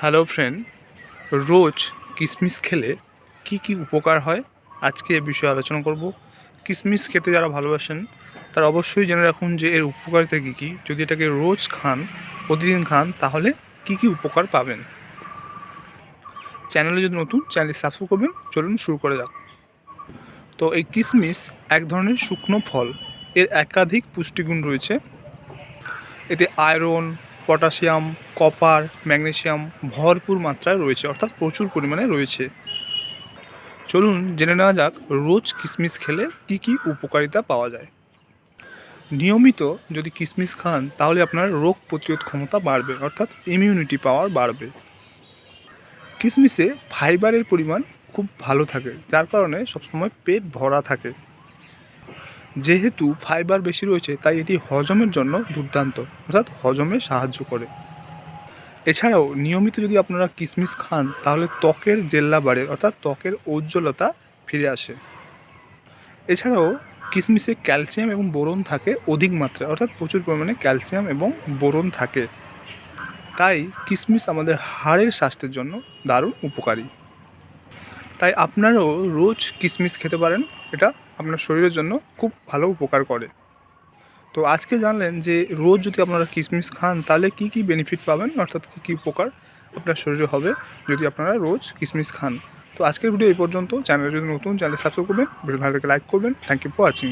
Hello friend, রোজ কিশমিশ খেলে কি কি উপকার হয়? আজকে এ বিষয়ে আলোচনা করব। কিশমিশ খেতে যারা ভালোবাসেন, তারা অবশ্যই জেনে রাখুন যে এর উপকারিতা কী কী। যদি এটাকে রোজ খান, প্রতিদিন খান, তাহলে কি কি উপকার পাবেন? চ্যানেলে যদি নতুন চ্যানেল সাবস্ক্রাইব করবেন। চলুন শুরু করে যাক। তো এই কিশমিশ এক ধরনের শুকনো ফল। এর একাধিক পুষ্টিগুণ রয়েছে। এতে আয়রন পটাশিয়াম, কপার ম্যাগনেশিয়াম ভরপুর মাত্রায় রয়েছে, অর্থাৎ প্রচুর পরিমাণে রয়েছে। চলুন জেনে নেওয়া যাক রোজ কিশমিশ খেলে কি কি উপকারিতা পাওয়া যায়। নিয়মিত যদি কিশমিশ খান, তাহলে আপনার রোগ প্রতিরোধ ক্ষমতা বাড়বে, অর্থাৎ ইমিউনিটি পাওয়ার বাড়বে। কিশমিশে ফাইবারের পরিমাণ খুব ভালো থাকে, যার কারণে সবসময় পেট ভরা থাকে। যেহেতু ফাইবার বেশি রয়েছে, তাই এটি হজমের জন্য দুর্দান্ত, অর্থাৎ হজমে সাহায্য করে। এছাড়াও, নিয়মিত যদি আপনারা কিশমিশ খান, তাহলে ত্বকের জেল্লা বাড়ে, অর্থাৎ ত্বকের উজ্জ্বলতা ফিরে আসে। এছাড়াও কিশমিশে ক্যালসিয়াম এবং বোরন থাকে অধিক মাত্রায়, অর্থাৎ প্রচুর পরিমাণে ক্যালসিয়াম এবং বোরন থাকে। তাই কিশমিশ আমাদের হাড়ের স্বাস্থ্যের জন্য দারুণ উপকারী। তাই আপনারাও রোজ কিশমিশ খেতে পারেন। এটা আপনার শরীরের জন্য খুব ভালো উপকার করে। তো আজকে জানলেন যে রোজ যদি আপনারা কিশমিশ খান, তাহলে কি কি বেনিফিট পাবেন? অর্থাৎ কী কী উপকার আপনার শরীরে হবে যদি আপনারা রোজ কিশমিশ খান। তো আজকের ভিডিও এই পর্যন্ত। চ্যানেল যদি নতুন চ্যানেল সাবস্ক্রাইব করবেন ভিডিও ভালো লাইক করবেন। Thank you for watching